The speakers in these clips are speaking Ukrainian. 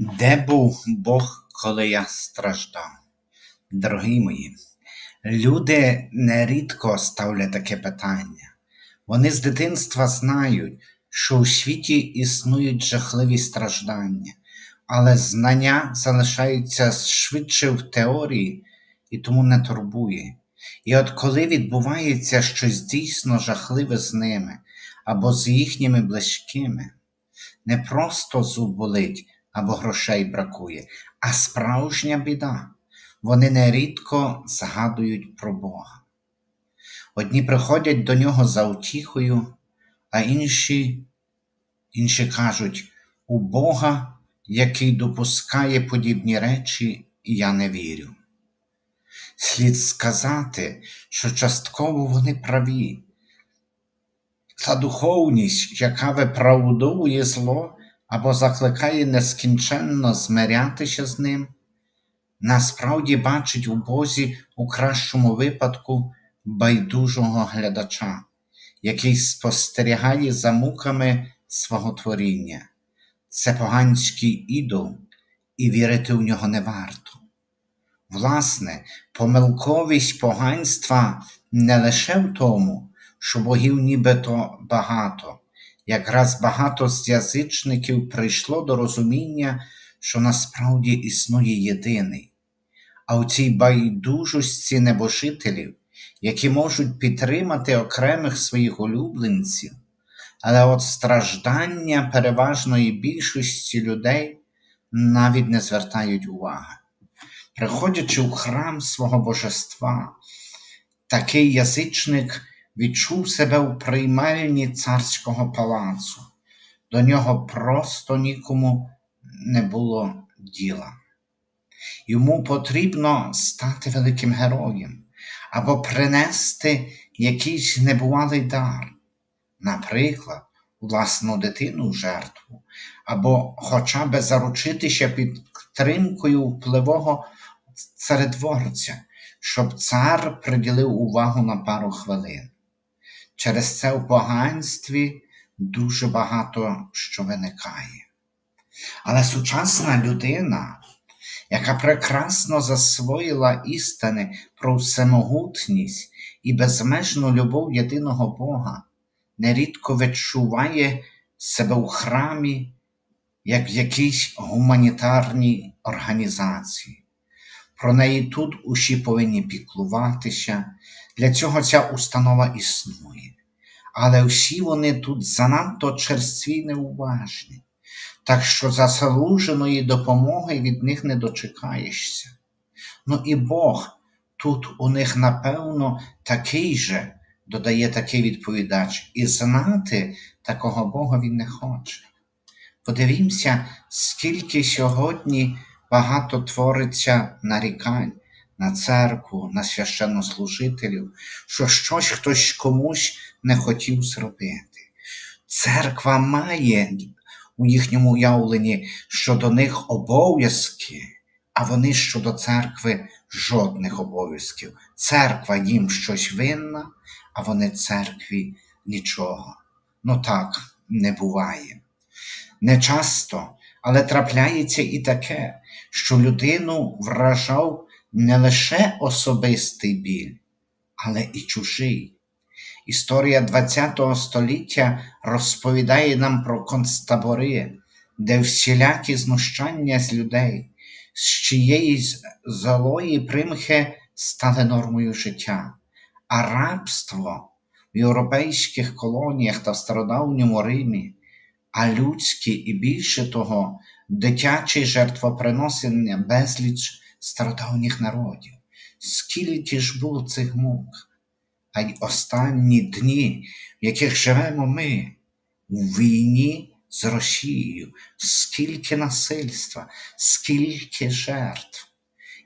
Де був Бог, коли я страждав? Дорогі мої, люди нерідко ставлять таке питання. Вони з дитинства знають, що у світі існують жахливі страждання, але знання залишаються швидше в теорії і тому не турбує. І от коли відбувається щось дійсно жахливе з ними або з їхніми близькими, не просто зуб болить або грошей бракує, а справжня біда. Вони нерідко згадують про Бога. Одні приходять до нього за утіхою, а інші, інші кажуть, у Бога, який допускає подібні речі, я не вірю. Слід сказати, що частково вони праві. Та духовність, яка виправдовує зло або закликає нескінченно змирятися з ним, насправді бачить у Бозі у кращому випадку байдужого глядача, який спостерігає за муками свого творіння. Це поганський ідол, і вірити в нього не варто. Власне, помилковість поганства не лише в тому, що богів нібито багато, якраз багато з язичників прийшло до розуміння, що насправді існує єдиний, а у цій байдужості небожителів, які можуть підтримати окремих своїх улюбленців, але от страждання переважної більшості людей навіть не звертають уваги. Приходячи в храм свого божества, такий язичник відчув себе у приймальні царського палацу. До нього просто нікому не було діла. Йому потрібно стати великим героєм або принести якийсь небувалий дар, наприклад, власну дитину в жертву, або хоча б заручитися підтримкою впливого царедворця, щоб цар приділив увагу на пару хвилин. Через це в поганстві дуже багато що виникає. Але сучасна людина, яка прекрасно засвоїла істини про всемогутність і безмежну любов єдиного Бога, нерідко відчуває себе у храмі, як в якійсь гуманітарній організації. Про неї тут усі повинні піклуватися, для цього ця установа існує. Але всі вони тут занадто черстві неуважні, так що заслуженої допомоги від них не дочекаєшся. Ну і Бог тут у них, напевно, такий же, додає такий відповідач, і знати такого Бога він не хоче. Подивімося, скільки сьогодні багато твориться нарікань на церкву, на священнослужителів, що щось хтось комусь не хотів зробити. Церква має у їхньому уявленні щодо них обов'язки, а вони щодо церкви жодних обов'язків. Церква їм щось винна, а вони церкві нічого. Ну так не буває. Не часто, але трапляється і таке, що людину вражав не лише особистий біль, але і чужий. Історія ХХ століття розповідає нам про концтабори, де всілякі знущання з людей, з чиєї злої примхи стали нормою життя, а рабство в європейських колоніях та в стародавньому Римі, а людські і більше того, дитячі жертвоприносення безліч стародавніх народів. Скільки ж було цих мук? а й останні дні, в яких живемо ми, у війні з Росією, скільки насильства, скільки жертв,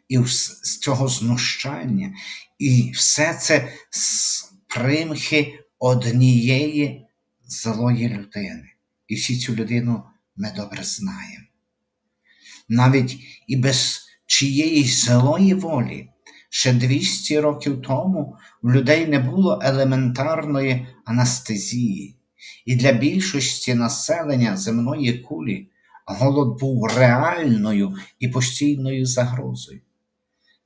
і з цього знущання, і все це з примхи однієї злої людини. І всі цю людину ми добре знаємо. Навіть і без чиєїсь злої волі. Ще 200 років тому в людей не було елементарної анестезії, і для більшості населення земної кулі голод був реальною і постійною загрозою.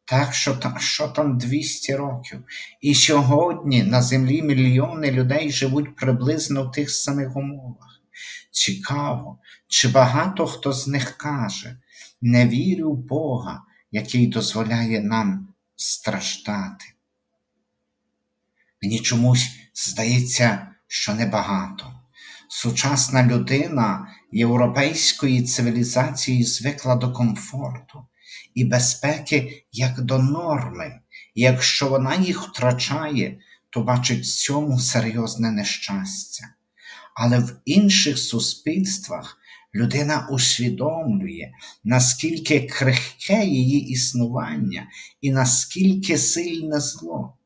Так що, що там 200 років? І сьогодні на землі мільйони людей живуть приблизно в тих самих умовах. Цікаво, чи багато хто з них каже, не вірю в Бога, який дозволяє нам страждати. Мені чомусь здається, що небагато. Сучасна людина європейської цивілізації звикла до комфорту і безпеки як до норми, і якщо вона їх втрачає, то бачить в цьому серйозне нещастя. Але в інших суспільствах людина усвідомлює, наскільки крихке її існування і наскільки сильне зло.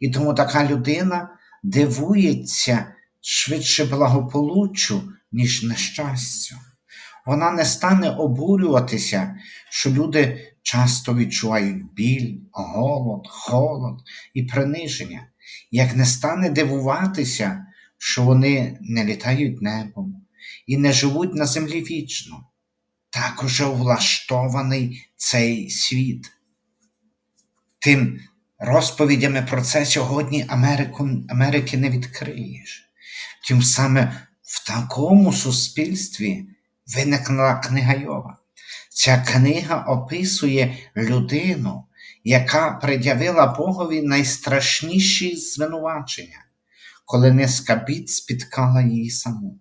І тому така людина дивується швидше благополуччю, ніж нещастю. Вона не стане обурюватися, що люди часто відчувають біль, голод, холод і приниження, як не стане дивуватися, що вони не літають небом і не живуть на землі вічно. Так уже влаштований цей світ. Тим розповідями про це сьогодні Америку, Америки не відкриєш. Тим саме в такому суспільстві виникла книга Йова. Ця книга описує людину, яка пред'явила Богові найстрашніші звинувачення, коли низка бід спіткала її саму.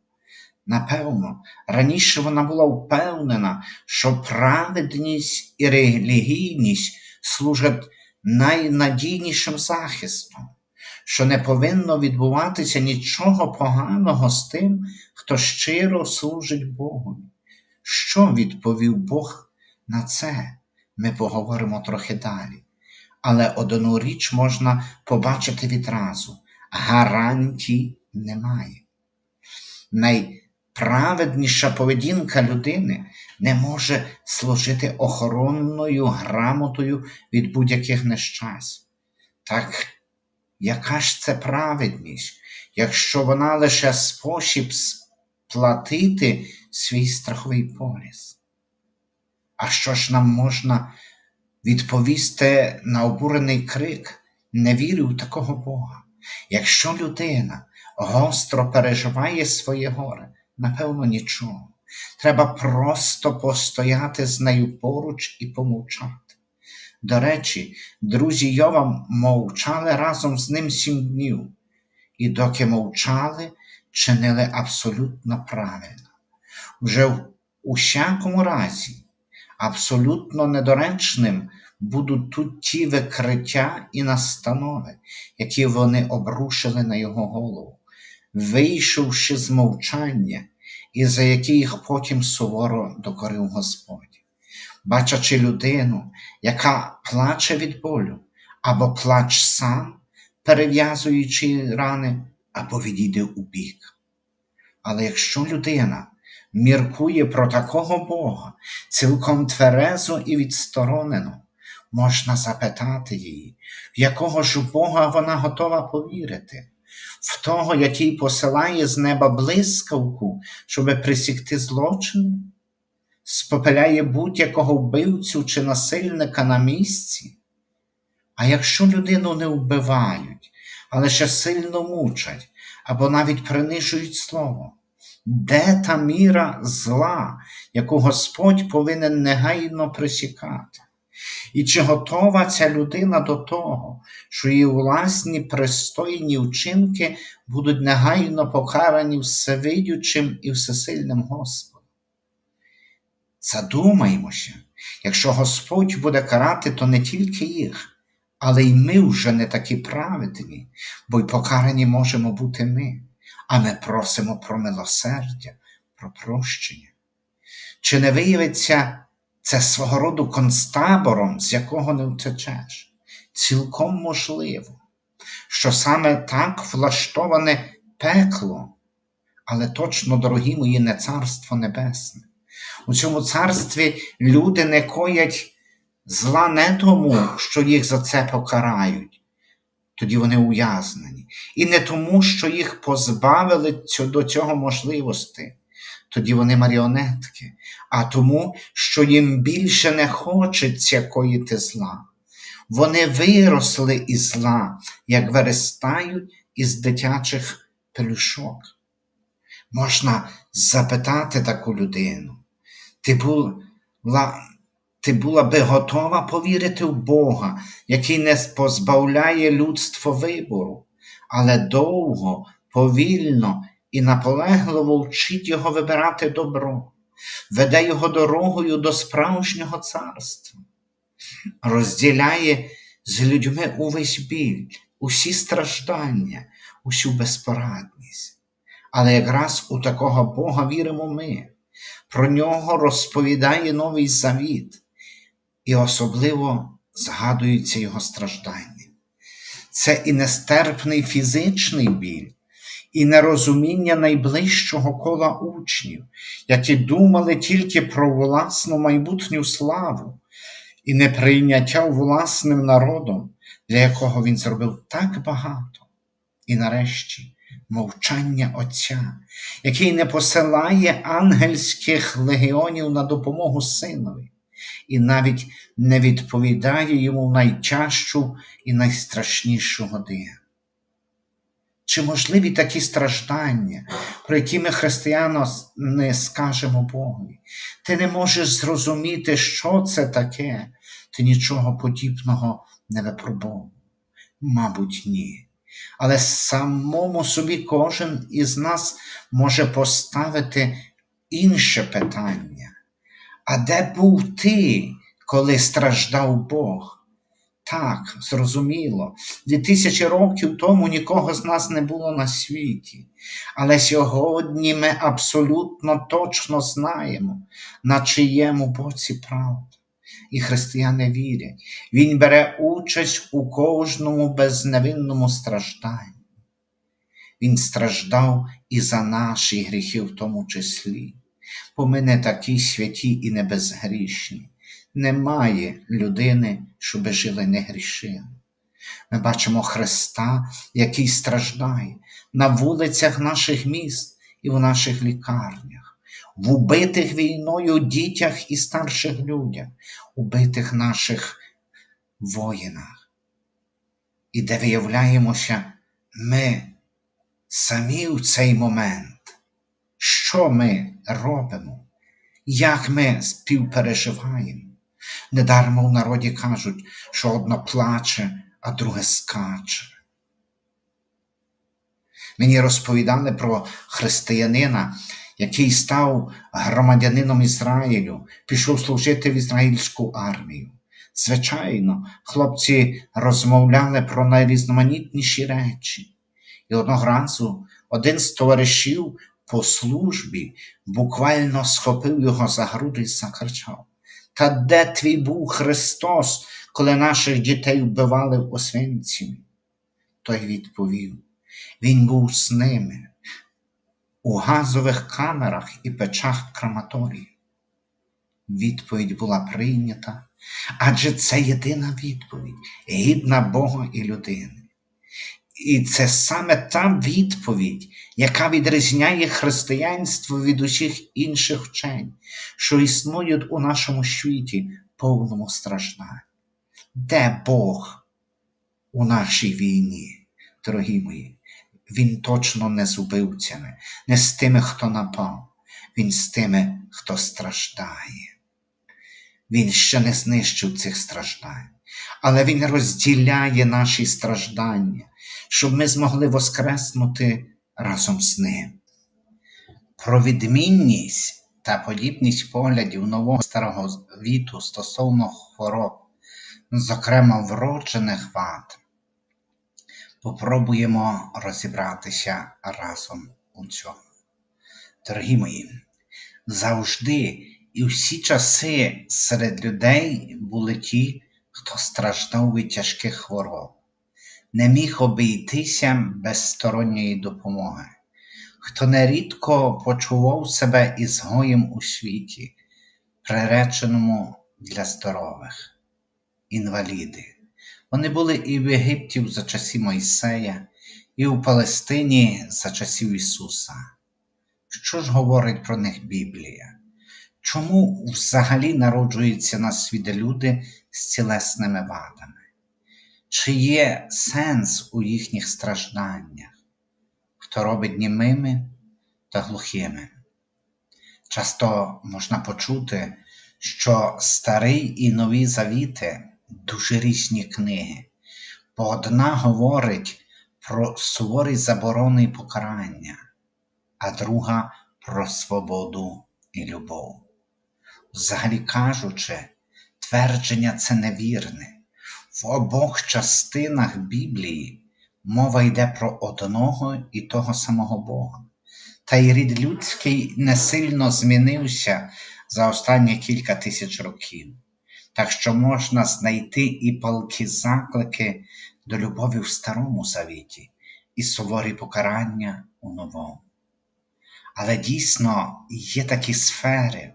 Напевно, раніше вона була впевнена, що праведність і релігійність служать найнадійнішим захистом, що не повинно відбуватися нічого поганого з тим, хто щиро служить Богу. Що відповів Бог на це? Ми поговоримо трохи далі. Але одну річ можна побачити відразу: гарантій немає. Найправедніша поведінка людини не може служити охоронною грамотою від будь-яких нещасть. Так яка ж це праведність, якщо вона лише спосіб сплатити свій страховий поліс? А що ж нам можна відповісти на обурений крик? Не вірю в такого Бога. Якщо людина гостро переживає своє горе, напевно, нічого. Треба просто постояти з нею поруч і помовчати. До речі, друзі Йова мовчали разом з ним сім днів, і доки мовчали, чинили абсолютно правильно. Вже в усякому разі, абсолютно недоречним будуть тут ті викриття і настанови, які вони обрушили на його голову, вийшовши з мовчання, і за які їх потім суворо докорив Господь. Бачачи людину, яка плаче від болю, або плач сам, перев'язуючи рани, або відійде у бік. Але якщо людина міркує про такого Бога, цілком тверезо і відсторонено, можна запитати її, в якого ж Бога вона готова повірити, в того, який посилає з неба блискавку, щоби присікти злочини, спопеляє будь-якого вбивцю чи насильника на місці. А якщо людину не вбивають, а лише сильно мучать або навіть принижують слово, де та міра зла, яку Господь повинен негайно присікати? І чи готова ця людина до того, що її власні пристойні вчинки будуть негайно покарані всевидючим і всесильним Господом? Задумаймося, якщо Господь буде карати, то не тільки їх, але й ми вже не такі праведні, бо й покарані можемо бути ми, а ми просимо про милосердя, про прощення. Чи не виявиться це свого роду концтабором, з якого не втечеш? Цілком можливо, що саме так влаштоване пекло, але точно, дорогі мої, не царство небесне. У цьому царстві люди не коять зла не тому, що їх за це покарають, тоді вони ув'язнені, і не тому, що їх позбавили до цього можливості, тоді вони маріонетки, а тому, що їм більше не хочеться коїти зла. Вони виросли із зла, як виростають із дитячих пелюшок. Можна запитати таку людину, ти була, ти була би готова повірити в Бога, який не позбавляє людство вибору, але довго, повільно і наполегливо вчить його вибирати добро, веде його дорогою до справжнього царства, розділяє з людьми увесь біль, усі страждання, усю безпорадність. Але якраз у такого Бога віримо ми. Про нього розповідає Новий Завіт, і особливо згадуються його страждання. Це і нестерпний фізичний біль, і нерозуміння найближчого кола учнів, які думали тільки про власну майбутню славу і неприйняття власним народом, для якого він зробив так багато. І нарешті мовчання Отця, який не посилає ангельських легіонів на допомогу синові, і навіть не відповідає йому в найтяжчу і найстрашнішу годину. Чи можливі такі страждання, про які ми, християни, скажемо Богові? Ти не можеш зрозуміти, що це таке, ти нічого подібного не випробовував? Мабуть, ні. Але самому собі кожен із нас може поставити інше питання. А де був ти, коли страждав Бог? Так, зрозуміло, дві тисячі років тому нікого з нас не було на світі, але сьогодні ми абсолютно точно знаємо, на чиєму боці правда. І християни вірять, Він бере участь у кожному безневинному стражданні. Він страждав і за наші гріхи в тому числі, бо ми не такі святі і не безгрішні. Немає людини, щоби жили не грішили. Ми бачимо Христа, який страждає на вулицях наших міст і в наших лікарнях, в убитих війною дітях і старших людях, убитих наших воїнах. І де виявляємося, ми самі в цей момент, що ми робимо, як ми співпереживаємо. Недармо в народі кажуть, що одно плаче, а друге скаче. Мені розповідали про християнина, який став громадянином Ізраїлю, пішов служити в ізраїльську армію. Звичайно, хлопці розмовляли про найрізноманітніші речі. І одного разу один з товаришів по службі буквально схопив його за груди і закричав. Та де твій був Христос, коли наших дітей вбивали в Освенцімі? Той відповів: Він був з ними у газових камерах і печах краматорії. Відповідь була прийнята, адже це єдина відповідь, гідна Бога і людини. І це саме та відповідь, яка відрізняє християнство від усіх інших вчень, що існують у нашому світі повному стражданні. Де Бог у нашій війні, дорогі мої? Він точно не з убивцями, не з тими, хто напав, він з тими, хто страждає. Він ще не знищив цих страждань, але Він розділяє наші страждання, щоб ми змогли воскреснути разом з ним. Про відмінність та подібність поглядів нового старого віту стосовно хвороб, зокрема вроджених вад, попробуємо розібратися разом у цьому. Дорогі мої, завжди і всі часи серед людей були ті, хто страждав від тяжких хвороб, не міг обійтися без сторонньої допомоги, хто нерідко почував себе ізгоєм у світі, приреченому для здорових, інваліди. Вони були і в Єгипті за часів Мойсея, і у Палестині за часів Ісуса. Що ж говорить про них Біблія? Чому взагалі народжуються на світ люди з тілесними вадами? Чи є сенс у їхніх стражданнях? Хто робить німими та глухими? Часто можна почути, що старий і нові завіти дуже різні книги, бо одна говорить про суворі заборони і покарання, а друга про свободу і любов. Взагалі кажучи, твердження це невірне. В обох частинах Біблії мова йде про одного і того самого Бога. Та й рід людський не сильно змінився за останні кілька тисяч років, так що можна знайти і палки заклики до любові в Старому Завіті, і суворі покарання у новому. Але дійсно є такі сфери,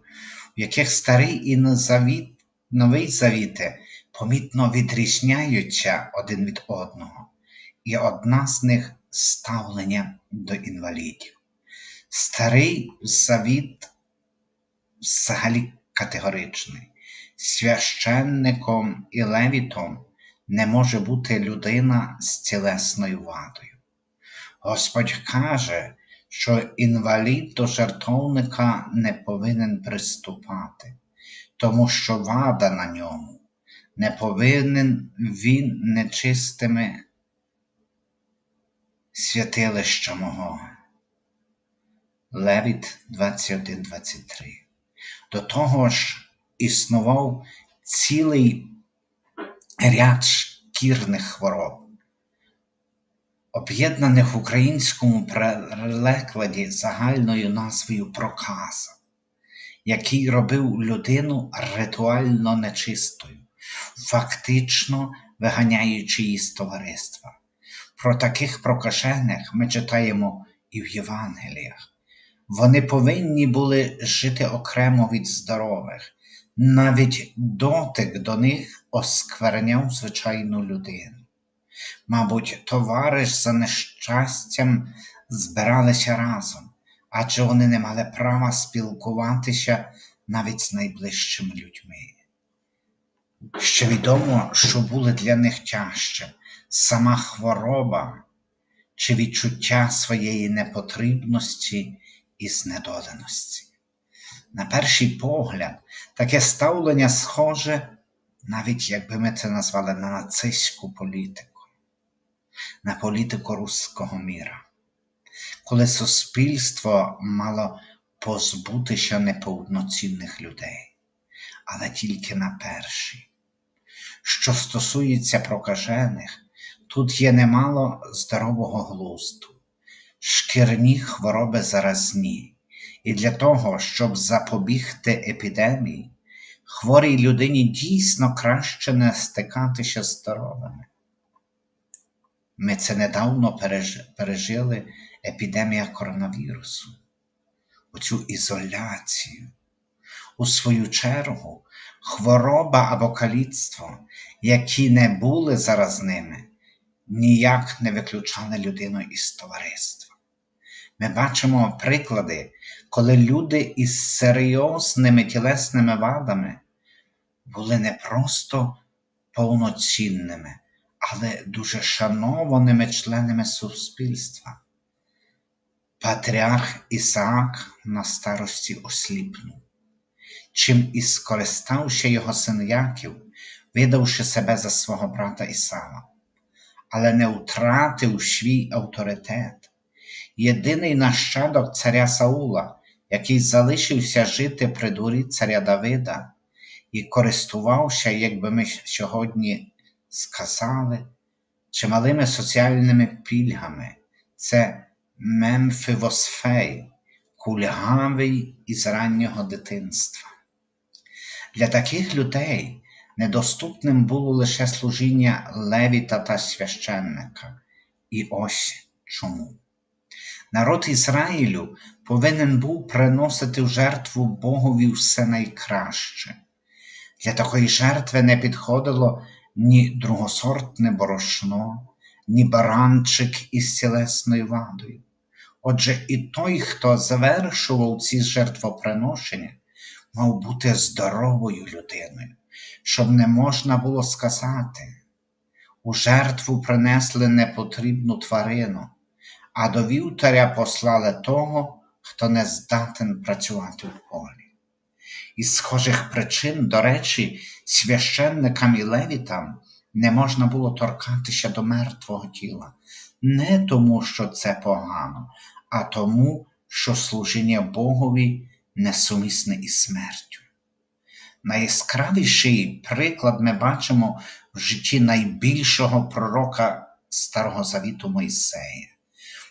в яких старий і новий завіти помітно відрізняються один від одного, і одна з них ставлення до інвалідів. Старий завіт взагалі категоричний. Священником і левітом не може бути людина з тілесною вадою. Господь каже, що інвалід до жертовника не повинен приступати, тому що вада на ньому, не повинен він нечистими святилища мого. Левіт 21.23. До того ж існував цілий ряд шкірних хвороб, об'єднаних в українському перекладі загальною назвою проказа, який робив людину ритуально нечистою, фактично виганяючи її з товариства. Про таких прокажених ми читаємо і в Євангеліях. Вони повинні були жити окремо від здорових, навіть дотик до них оскверняв звичайну людину. Мабуть, товариш за нещастям збиралися разом, адже вони не мали права спілкуватися навіть з найближчими людьми. Ще відомо, що були для них тяжче сама хвороба чи відчуття своєї непотрібності і знедоленості. На перший погляд, таке ставлення схоже, навіть якби ми це назвали на нацистську політику, на політику руського міра, коли суспільство мало позбутися неповноцінних людей, але тільки на перший. Що стосується прокажених, тут є немало здорового глузду шкірні хвороби заразні, і для того, щоб запобігти епідемії, хворій людині дійсно краще не стикатися з здоровими. Ми це недавно пережили епідемія коронавірусу, оцю ізоляцію. У свою чергу, хвороба або каліцтво, які не були заразними, ніяк не виключали людину із товариства. Ми бачимо приклади, коли люди із серйозними тілесними вадами були не просто повноцінними, але дуже шанованими членами суспільства. Патріарх Ісаак на старості осліпнув, чим і скористався його син Яків, видавши себе за свого брата Ісава, але не втратив свій авторитет єдиний нащадок царя Саула, який залишився жити при дворі царя Давида і користувався, як би ми сьогодні сказали, чималими соціальними пільгами, це Мемфивосфей, кульгавий із раннього дитинства. Для таких людей недоступним було лише служіння левіта та священника. І ось чому. Народ Ізраїлю повинен був приносити в жертву Богові все найкраще. Для такої жертви не підходило ні другосортне борошно, ні баранчик із цілесною вадою. Отже, і той, хто завершував ці жертвоприношення, мав бути здоровою людиною, щоб не можна було сказати. У жертву принесли непотрібну тварину, а до вівтаря послали того, хто не здатен працювати в полі. Із схожих причин, до речі, священникам і левітам не можна було торкатися до мертвого тіла, не тому, що це погано, а тому, що служіння Богові несумісне із смертю. Найяскравіший приклад ми бачимо в житті найбільшого пророка Старого Завіту Мойсея.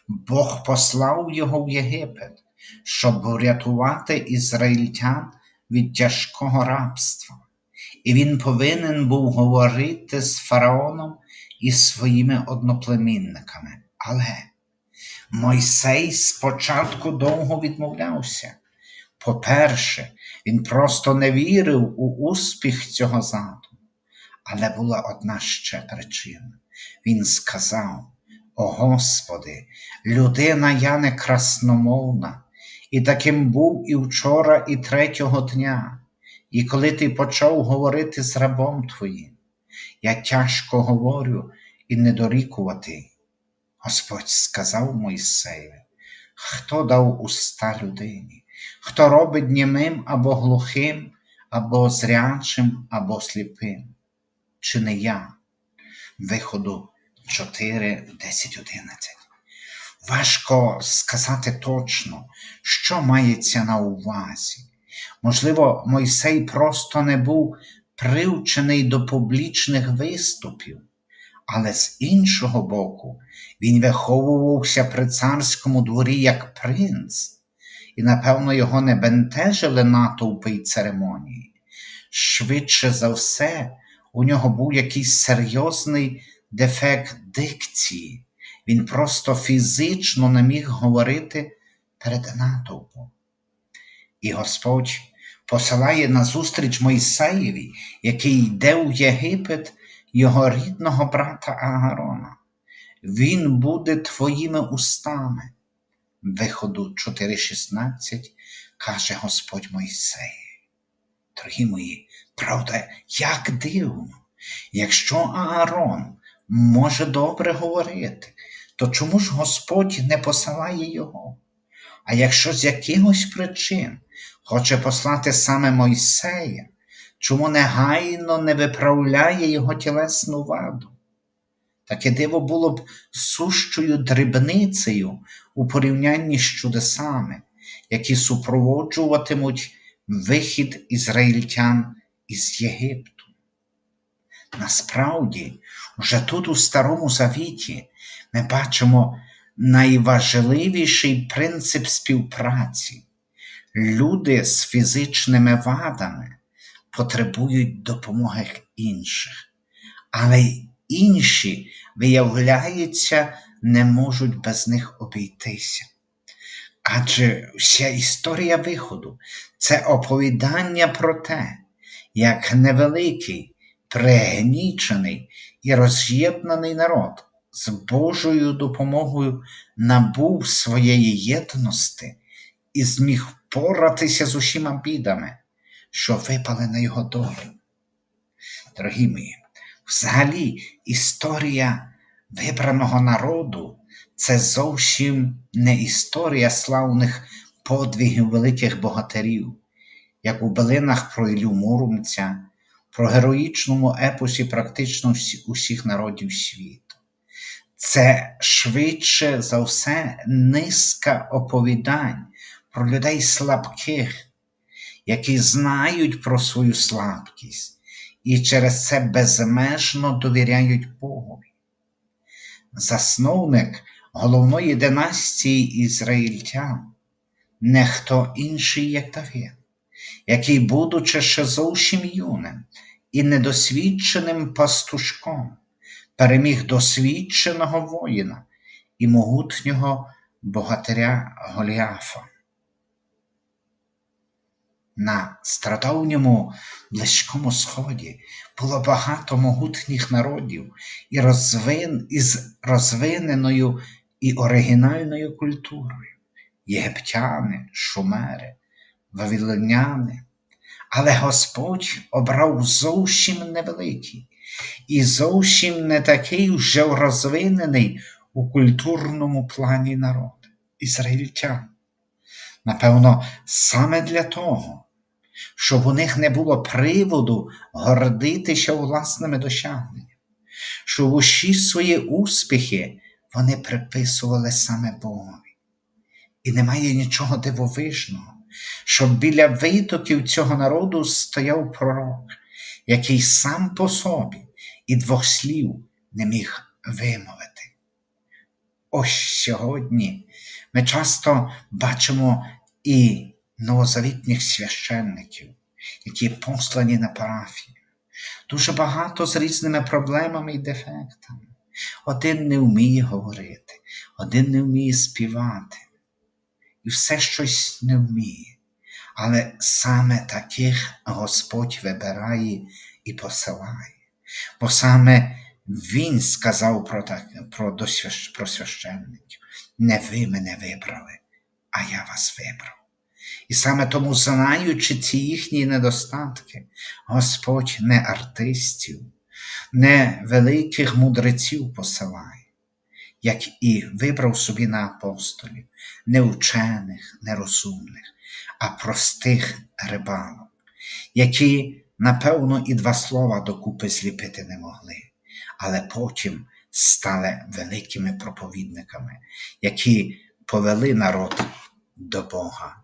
Бог послав його в Єгипет, щоб врятувати ізраїльтян від тяжкого рабства, і він повинен був говорити з фараоном і своїми одноплемінниками. Але Мойсей спочатку довго відмовлявся. По-перше, він просто не вірив у успіх цього задуму. Але була одна ще причина. Він сказав: О Господи, людина я не красномовна, і таким був і вчора, і третього дня, і коли ти почав говорити з рабом твоїм, я тяжко говорю і недорікувати. Господь сказав Мойсеєві, хто дав уста людині, хто робить німим або глухим, або зрячим, або сліпим, чи не я? Виходу 4, 10, 11. Важко сказати точно, що мається на увазі. Можливо, Мойсей просто не був привчений до публічних виступів, але з іншого боку, він виховувався при царському дворі як принц, і, напевно, його не бентежили натовпи й церемонії. Швидше за все, у нього був якийсь серйозний дефект дикції. Він просто фізично не міг говорити перед натовпом. І Господь посилає назустріч Мойсеєві, який йде у Єгипет його рідного брата Аагарона. Він буде твоїми устами. Виходу 4.16 каже Господь Мойсеєві. Дорогі мої, правда, як дивно, якщо Аарон може добре говорити, то чому ж Господь не посилає його? А якщо з якихось причин хоче послати саме Мойсея, чому негайно не виправляє його тілесну ваду? Таке диво було б сущою дрібницею у порівнянні з чудесами, які супроводжуватимуть вихід ізраїльтян із Єгипту. Насправді, вже тут, у Старому Завіті, ми бачимо найважливіший принцип співпраці. Люди з фізичними вадами потребують допомоги інших, але інші, виявляється, не можуть без них обійтися. Адже вся історія виходу це оповідання про те, як невеликий, пригнічений і роз'єднаний народ з Божою допомогою набув своєї єдності і зміг впоратися з усіма бідами, що випали на його долю. Дорогі мої, взагалі історія вибраного народу це зовсім не історія славних подвигів великих богатирів, як у билинах про Ілю Муромця, про героїчному епосі практично усіх народів світу. Це швидше за все низка оповідань про людей слабких, які знають про свою слабкість і через це безмежно довіряють Богові. Засновник головної династії ізраїльтян не хто інший, як Давид, який, будучи ще зовсім юним і недосвідченим пастушком, переміг досвідченого воїна і могутнього богатиря Голіафа. На страдовньому Близькому Сході було багато могутніх народів і розвин, із розвиненою і оригінальною культурою єгиптяни, шумери, вавилоняни. Але Господь обрав зовсім невеликий і зовсім не такий вже розвинений у культурному плані народ ізраїльтян. Напевно, саме для того, щоб у них не було приводу гордитися власними досягненнями, щоб усі свої успіхи вони приписували саме Богові. І немає нічого дивовижного, щоб біля витоків цього народу стояв пророк, який сам по собі і двох слів не міг вимовити. Ось сьогодні ми часто бачимо і новозавітніх священників, які послані на парафію. Дуже багато з різними проблемами і дефектами. Один не вміє говорити, один не вміє співати, і все щось не вміє. Але саме таких Господь вибирає і посилає. Бо саме Він сказав про, так, про, досвящ, про священників. Не ви мене вибрали, а я вас вибрав. І саме тому, знаючи ці їхні недостатки, Господь не артистів, не великих мудреців посилає, як і вибрав собі на апостолів, не учених, нерозумних, а простих рибалок, які, напевно, і два слова докупи зліпити не могли, але потім стали великими проповідниками, які повели народ до Бога.